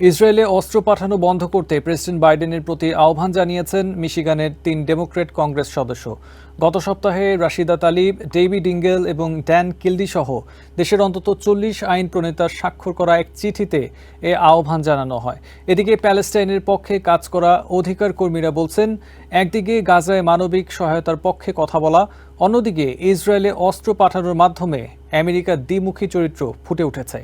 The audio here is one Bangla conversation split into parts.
ইসরায়েলে অস্ত্র পাঠানো বন্ধ করতে প্রেসিডেন্ট বাইডেনের প্রতি আহ্বান জানিয়েছেন মিশিগানের তিন ডেমোক্রেট কংগ্রেস সদস্য। গত সপ্তাহে রাশিদা তালিব ডেভি ডিঙ্গেল এবং ড্যান কিলডি সহ দেশের অন্তত চল্লিশ আইন প্রণেতার স্বাক্ষর করা এক চিঠিতে এ আহ্বান জানানো হয়। এদিকে প্যালেস্টাইনের পক্ষে কাজ করা অধিকার কর্মীরা বলছেন, একদিকে গাজায় মানবিক সহায়তার পক্ষে কথা বলা, অন্যদিকে ইসরায়েলে অস্ত্র পাঠানোর মাধ্যমে আমেরিকার দ্বিমুখী চরিত্র ফুটে উঠেছে।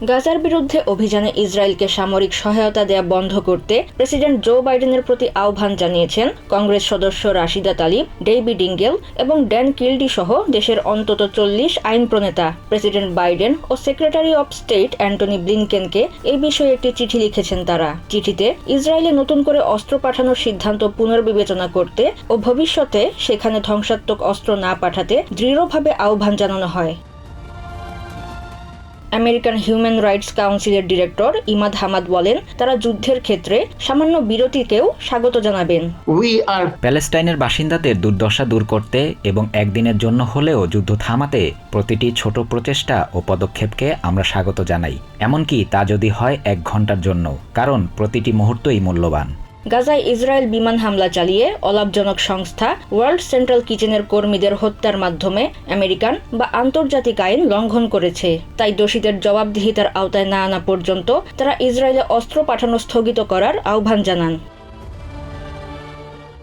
গাজার বিরুদ্ধে অভিযানে ইসরায়েলকে সামরিক সহায়তা দেয়া বন্ধ করতে প্রেসিডেন্ট জো বাইডেনের প্রতি আহ্বান জানিয়েছেন কংগ্রেস সদস্য রাশিদা তালিব, ডেইবি ডিঙ্গেল এবং ড্যান কিলডি সহ দেশের অন্তত চল্লিশ আইন প্রণেতা প্রেসিডেন্ট বাইডেন ও সেক্রেটারি অব স্টেট অ্যান্টনি ব্লিনকেনকে এই বিষয়ে একটি চিঠি লিখেছেন তারা। চিঠিতে, ইসরায়েলে নতুন করে অস্ত্র পাঠানোর সিদ্ধান্ত পুনর্বিবেচনা করতে ও ভবিষ্যতে সেখানে ধ্বংসাত্মক অস্ত্র না পাঠাতে দৃঢ়ভাবে আহ্বান জানানো হয়। আমেরিকান হিউম্যান রাইটস কাউন্সিলের ডিরেক্টর ইমাদ হামাদ বলেন তারা যুদ্ধের ক্ষেত্রে সামান্য বিরতিকেও স্বাগত জানাবেন। প্যালেস্টাইনের বাসিন্দাদের দুর্দশা দূর করতে এবং একদিনের জন্য হলেও যুদ্ধ থামাতে প্রতিটি ছোট প্রচেষ্টা ও পদক্ষেপকে আমরা স্বাগত জানাই। এমনকি তা যদি হয় এক ঘণ্টার জন্য কারণ প্রতিটি মুহূর্তই মূল্যবান। গাজায় ইসরায়েল বিমান হামলা চালিয়ে অলাভজনক সংস্থা ওয়ার্ল্ড সেন্ট্রাল কিচেনের কর্মীদের হত্যার মাধ্যমে আমেরিকান বা আন্তর্জাতিক আইন লঙ্ঘন করেছে। তাই দোষীদের জবাবদিহিতার আওতায় না আনা পর্যন্ত তারা ইসরায়েলে অস্ত্র পাঠানো স্থগিত করার আহ্বান জানান।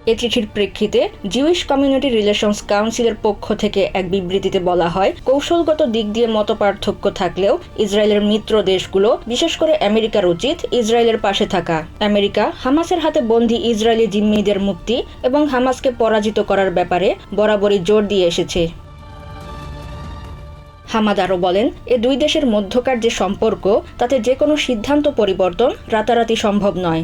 এ চিঠির প্রেক্ষিতে জিউইশ কমিউনিটি রিলেশনস কাউন্সিলের পক্ষ থেকে এক বিবৃতিতে বলা হয়, কৌশলগত দিক দিয়ে মতপার্থক্য থাকলেও ইসরায়েলের মিত্র দেশগুলো, বিশেষ করে আমেরিকার উচিত ইসরায়েলের পাশে থাকা। আমেরিকা, হামাসের হাতে বন্দী ইসরায়েলি জিম্মিদের মুক্তি এবং হামাসকে পরাজিত করার ব্যাপারে বরাবরই জোর দিয়ে এসেছে। হামাদ আরও বলেন, এ দুই দেশের মধ্যকার যে সম্পর্ক, তাতে যে কোনো সিদ্ধান্ত পরিবর্তন রাতারাতি সম্ভব নয়।